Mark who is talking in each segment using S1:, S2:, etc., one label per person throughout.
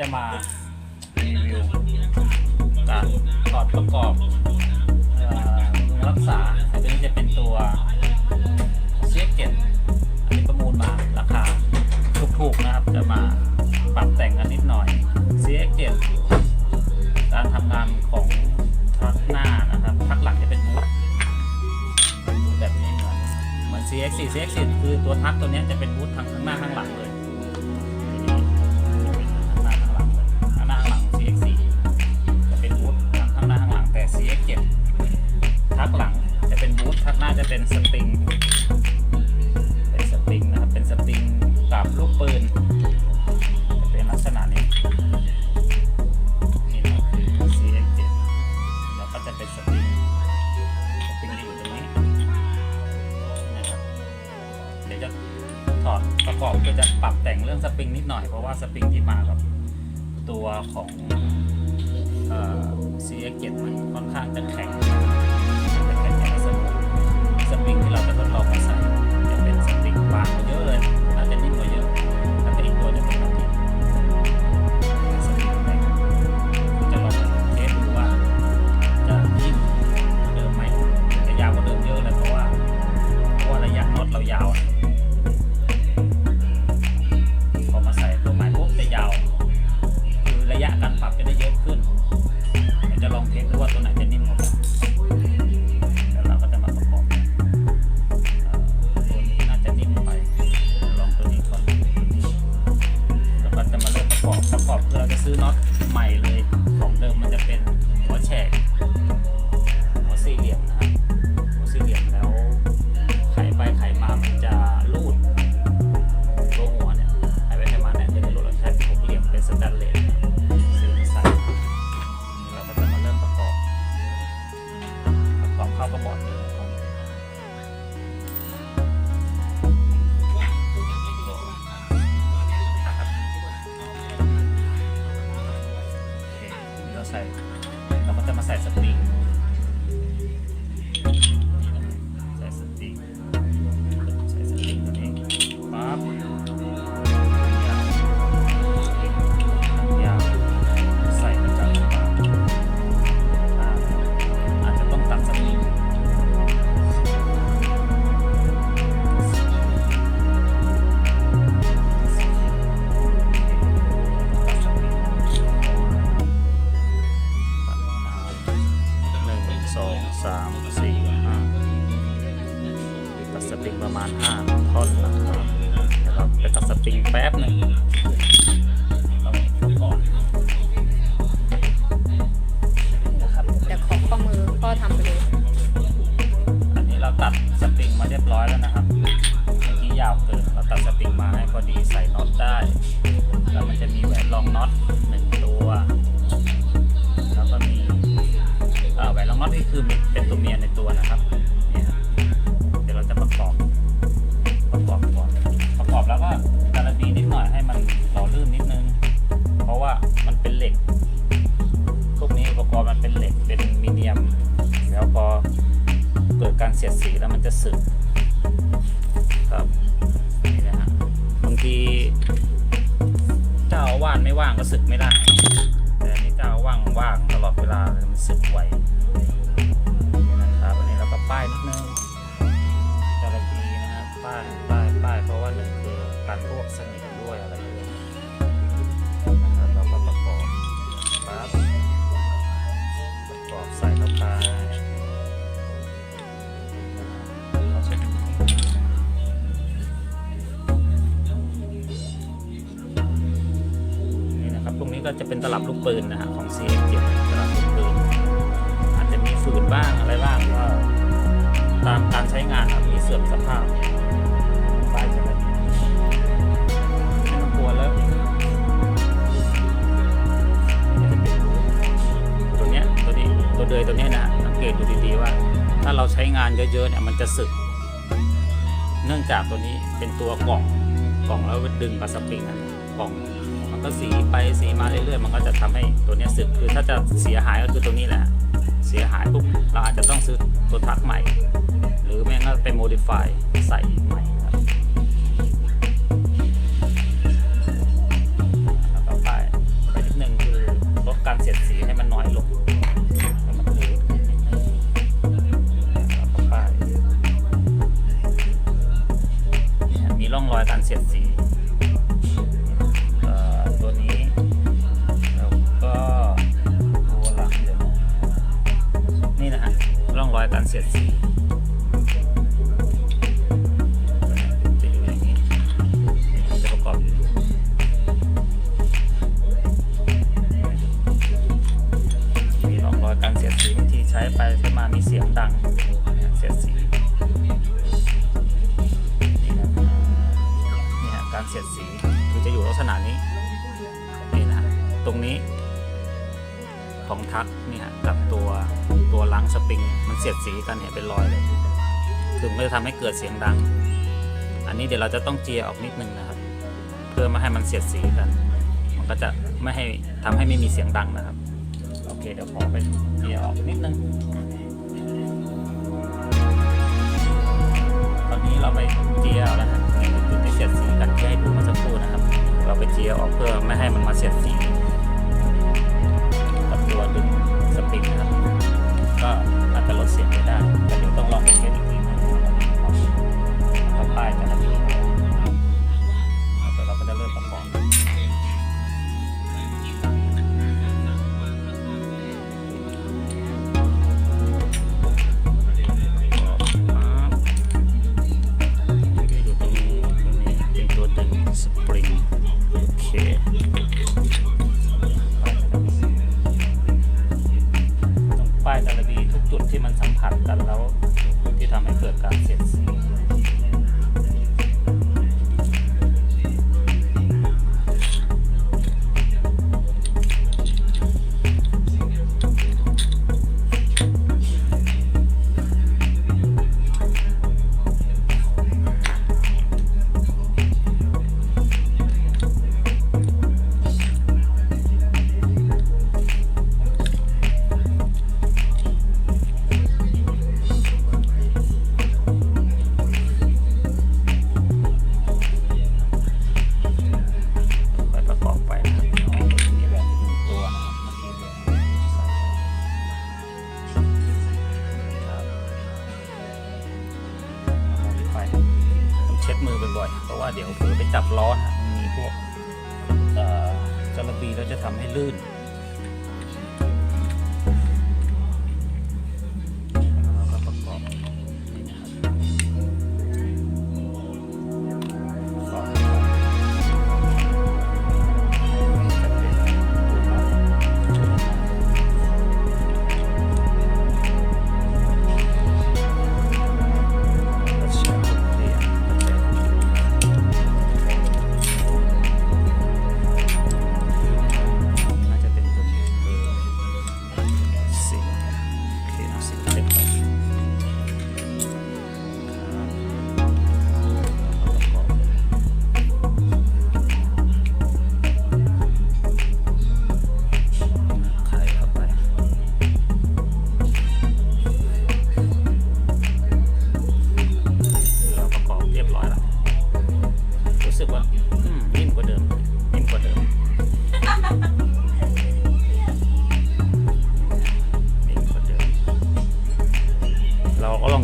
S1: จะมารีวิวการถอดประกอบเอ่อรักษาแต่ตัวนี้จะเป็นตัวเซียเก็ตอันนี้ประมูลมาราคาถูกๆนะครับ จะมาปรับแต่งกันนิดหน่อยเซียเก็ตการทำงานของทักหน้านะครับทักหลังจะเป็นบูทเป็นบูทแบบนี้เหมือนเหมือน CX4 CX4 คือตัวทักตัวเนี้ยจะเป็นบูททั้งข้างหน้าข้างหลังเลย เป็นสปริง เป็นสปริงนะครับ เป็นสปริงกับลูกปืนจะเป็นลักษณะนี้ นี่นะคือ CX7 แล้วก็จะเป็นสปริง สปริงจะอยู่ตรงนี้นะครับ เดี๋ยวจะถอดประกอบก็จะปรับแต่งเรื่องสปริงนิดหน่อย เพราะว่าสปริงที่มากับตัวของเอ่อ CX7 มันค่อนข้างจะแข็ง สปริงที่เราจะทดลองมาใส่จะเป็นสปริงบางกว่าเยอะเลย สองสามสี่ห้าตัดสปริงประมาณห้าท่อนนะครับเดี๋ยวเราไปตัดสปริงแป๊บหนึ่งเราก่อนนะครับ
S2: เดี๋ยวขอข้อมือพ่อทำไปเลย
S1: อันนี้เราตัดสปริงมาเรียบร้อยแล้วนะครับเมื่อกี้ยาวเกินเราตัดสปริงมาให้พอดีใส่น็อตได้ แล้วมันจะมีแหวนรองน็อต น็อตนี่คือเป็นตัวเมียในตัวนะครับเนี่ยเดี๋ยวเราจะประกอบ ประกอบก่อนประกอบแล้วก็การันตีนิดหน่อยให้มันหล่อลื่นนิดนึง เพราะว่ามันเป็นเหล็กพวกนี้อุปกรณ์มันเป็นเหล็กเป็นมีเนียม แล้วพอเกิดการเสียดสีแล้วมันจะสึกครับนี่นะฮะบางทีเจ้าอาวาสไม่ว่างก็สึกไม่ได้ แต่นนี้เจ้าว่างว่างตลอดเวลาเลยมันสึก ป็นตลับลูกปืนนะฮะของ CX7 ตลับลูกปืน อาจจะมีฝืนบ้างอะไรบ้างก็ตามการใช้งานครับมีเสื่อมสภาพป้ายจะแบบนี้ไม่ต้องกลัวแล้วตัวเนี้ยตัวนี้ตัวเดยตัวเนี้ยนะสังเกตดูดีๆว่า ถ้าเราใช้งานเยอะๆเนี่ยมันจะสึก เนื่องจากตัวนี้เป็นตัวกล่องกล่องแล้วดึงกับสปริงอะกล่องมัน ก็สีไปสีมาเรื่อยๆ มันก็จะทำให้ตัวนี้สึกคือถ้าจะเสียหายก็คือตัวนี้แหละ เสียหายปุ๊บเราอาจจะต้องซื้อตัวทักใหม่ หรือแม่งก็ไปโมดิฟายใส่ใหม่ครับแล้วก็ไปไปนิดนึงคือลดการเสียดสีให้มันน้อยลงมีร่องรอยการเสียดสี ร่อง ของทักนี่ฮะกับตัวตัวลังสปริงมันเสียดสีกันเนี่ยเป็นรอยเลยคือมันก็จะทำให้เกิดเสียงดัง อันนี้เดี๋ยวเราจะต้องเจียออกนิดนึงนะครับ เพื่อไม่ให้มันเสียดสีกัน มันก็จะไม่ให้ทำให้ไม่มีเสียงดังนะครับ โอเคเดี๋ยวขอไปเจียออกนิดนึงตอนนี้เราไปเจียแล้วนะนี่คือจุดที่เสียดสีกันที่ให้ดูเมื่อสักครู่นะครับ เราไปเจียออกเพื่อไม่ให้มันมาเสียดสี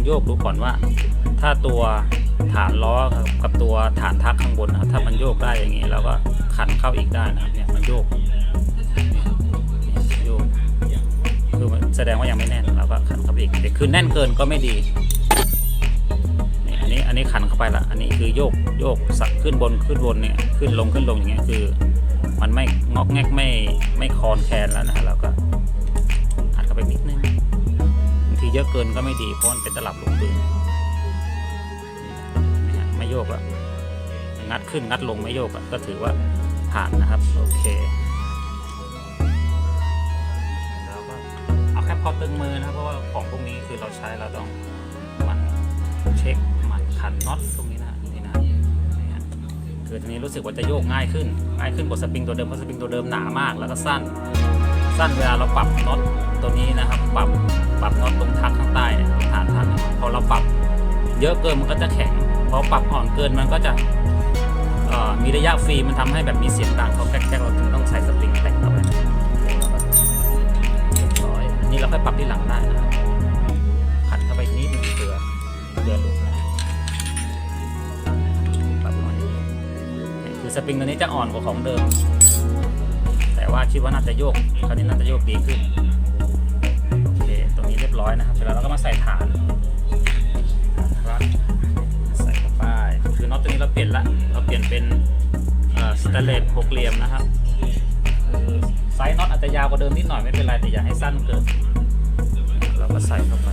S1: โยกดูก่อนว่า ถ้าตัวฐานล้อกับตัวฐานทักข้างบนนะครับถ้ามันโยกได้อย่างนี้เราก็ขันเข้าอีกได้นะครับเนี่ยมันโยกโยกคือแสดงว่ายังไม่แน่นเราก็ขันเข้าไปอีกแต่คือแน่นเกินก็ไม่ดีนี่อันนี้อันนี้ขันเข้าไปละอันนี้คือโยกโยกสักขึ้นบนขึ้นบนเนี่ยขึ้นลงขึ้นลงอย่างเงี้ยคือ มันไม่งอกแงกไม่ไม่คลอนแคลนแล้วนะเราก็ เยอะเกินก็ไม่ดีเพราะมันเป็นตลับลูกปืนไม่โยกแล้วงัดขึ้นงัดลงไม่โยกก็ถือว่าผ่านนะครับ โอเคแล้วก็เอาแค่พอตึงมือนะเพราะว่าของพวกนี้คือเราใช้เราต้องมันเช็คมันขันน็อตตรงนี้นะนี่นะนี่ฮะคือทีนี้รู้สึกว่าจะโยกง่ายขึ้นง่ายขึ้นกว่าสปริงตัวเดิมเพราะสปริงตัวเดิมหนามากแล้วก็สั้น สั้นเวลาเราปรับน็อตตัวนี้นะครับ ปรับปรับน็อตตรงทักข้างใต้ตรงฐานทักเนี่ยพอเราปรับเยอะเกินมันก็จะแข็งพอปรับอ่อนเกินมันก็จะมีระยะฟรีมันทำให้แบบมีเสียงดังเขาแก๊กๆเราถึงต้องใส่สปริงแต่งเข้าไปเรียบร้อยอันนี้เราค่อยปรับที่หลังได้นะขัดเข้าไปนิดนึงเผื่อเผื่อหลุดนะปรับหน่อยสปริงตัวนี้จะอ่อนกว่าของเดิม ว่าคิดว่าน่าจะโยกคราวนี้น่าจะโยกดีขึ้นโอเคตรงนี้เรียบร้อยนะครับเสร็จแล้วเราก็มาใส่ฐานครับใส่เข้าไปคือน็อตตัวนี้เราเปลี่ยนละเราเปลี่ยนเป็นสแตนเลสหกเหลี่ยมนะครับไซส์น็อตอาจจะยาวกว่าเดิมนิดหน่อยไม่เป็นไรแต่อย่าให้สั้นเกินเราก็ใส่เข้าไป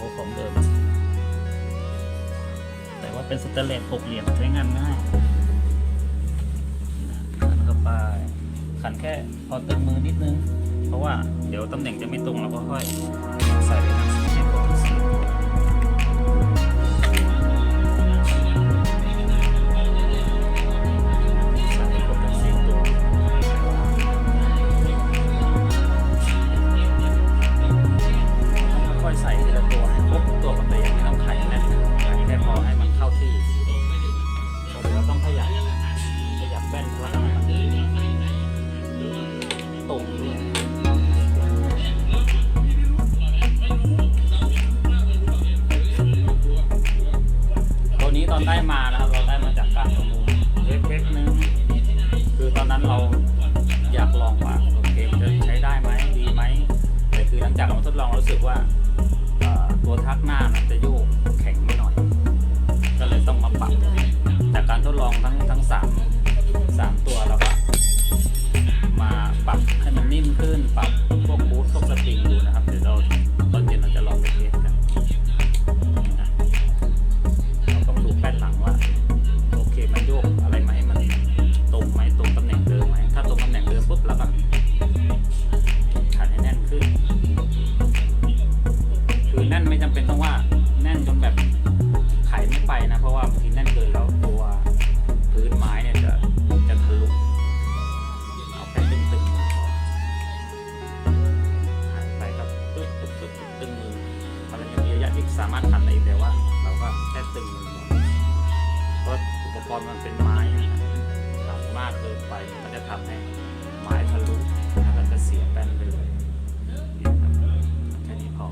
S1: ากว่าของเดิม แต่ว่าเป็นสแตนเลสหกเหลี่ยมใช้งานง่ายขันเข้าไปขันแค่พอตึงมือนิดนึง เพราะว่าเดี๋ยวตำแหน่งจะไม่ตรงเราก็ค่อยใส่ไปทาง อนนั้นเราอยากลองว่าโอเคมันจะใช้ได้ไหมดีไหมแต่คือหลังจากเรามาทดลองรู้สึกว่าตัวทักหน้ามันจะโยกแข็งไม่หน่อย ก็เลยต้องมาปรับจากการทดลองทั้งทั้งสามสามตัวเราก็มาปรับให้มันนิ่มขึ้นปรับ มันจะทำให้ไม้ทะลุแล้วมันจะเสียแป้นไปเลยแค่นี้พอ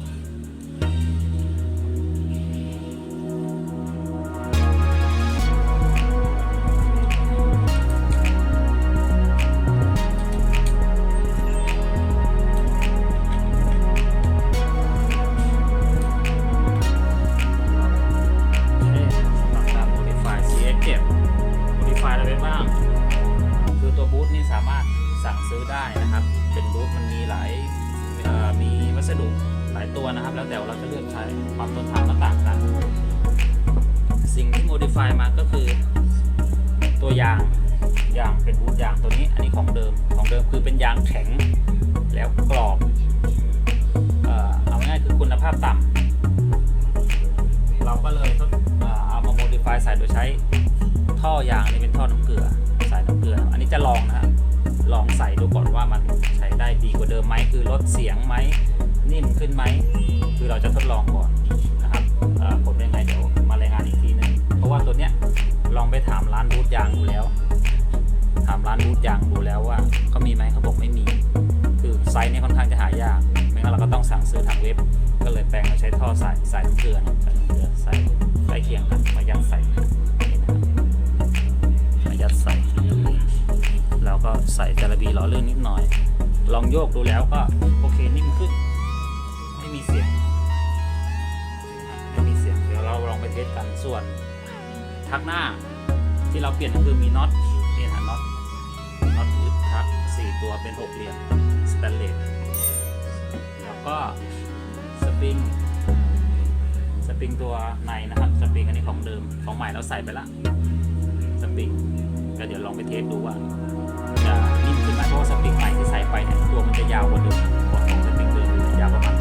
S1: สั่งซื้อได้นะครับ เป็นบูธมันมีหลายมีวัสดุหลายตัวนะครับ แล้วแต่เราจะเลือกใช้ความทนทานก็ต่างกัน สิ่งที่ modify มาก็คือ ตัวยางยางเป็นบูธยางตัวนี้ อันนี้ของเดิมของเดิมคือเป็นยางแข็งแล้วกรอบเอาง่ายๆคือคุณภาพต่ำเราก็เลยเอ่อเอามา modify ใส่โดยใช้ท่อยางนี่เป็นท่อน้ำเกลือสายน้ำเกลืออันนี้ มไหมคือลดเสียงไหมนิ่มขึ้นไหมคือเราจะทดลองก่อนนะครับผลเป็นไงเดี๋ยวมารายงานอีกทีหนึงเพราะว่าตัวเนี้ยลองไปถามร้านบูธยางดูแล้ว ถามร้านบูธยางดูแล้วว่าเขามีไหมเขาบอกไม่มี คือไซส์เนี่ยค่อนข้างจะหายากไม่งั้นเราก็ต้องสั่งซื้อทางเว็บ ก็เลยแปลงมาใช้ท่อสายสายน้ำเกลือนะสายน้ำเกลือใส่ใกล้เคียงกันมายัดใส่นี่นะครับมายัดใส่แล้วก็ใส่จาระบีล้อเลื่อนนิดหน่อย ลองโยกดูแล้วก็โอเคนิ่มขึ้น ไม่มีเสียงไม่มีเสียงเดี๋ยวเราลองไปเทสกันส่วนทักหน้าที่เราเปลี่ยนก็คือมีน็อตนี่นะน็อตน็อตยึดทักสี่ตัวเป็นหกเหลี่ยมสแตนเลสแล้วก็สปริงสปริงตัวในนะครับสปริงอันนี้ของเดิมของใหม่เราใส่ไปละสปริงก็เดี๋ยวลองไปเทสดูว่าจะนิ่มขึ้นไหมเพราะว่าสปริงใหม่ ไปเนี่ยตัวมันจะยาวกว่าเดิมกว่าของเดิมเดิมจะยาวประมาณ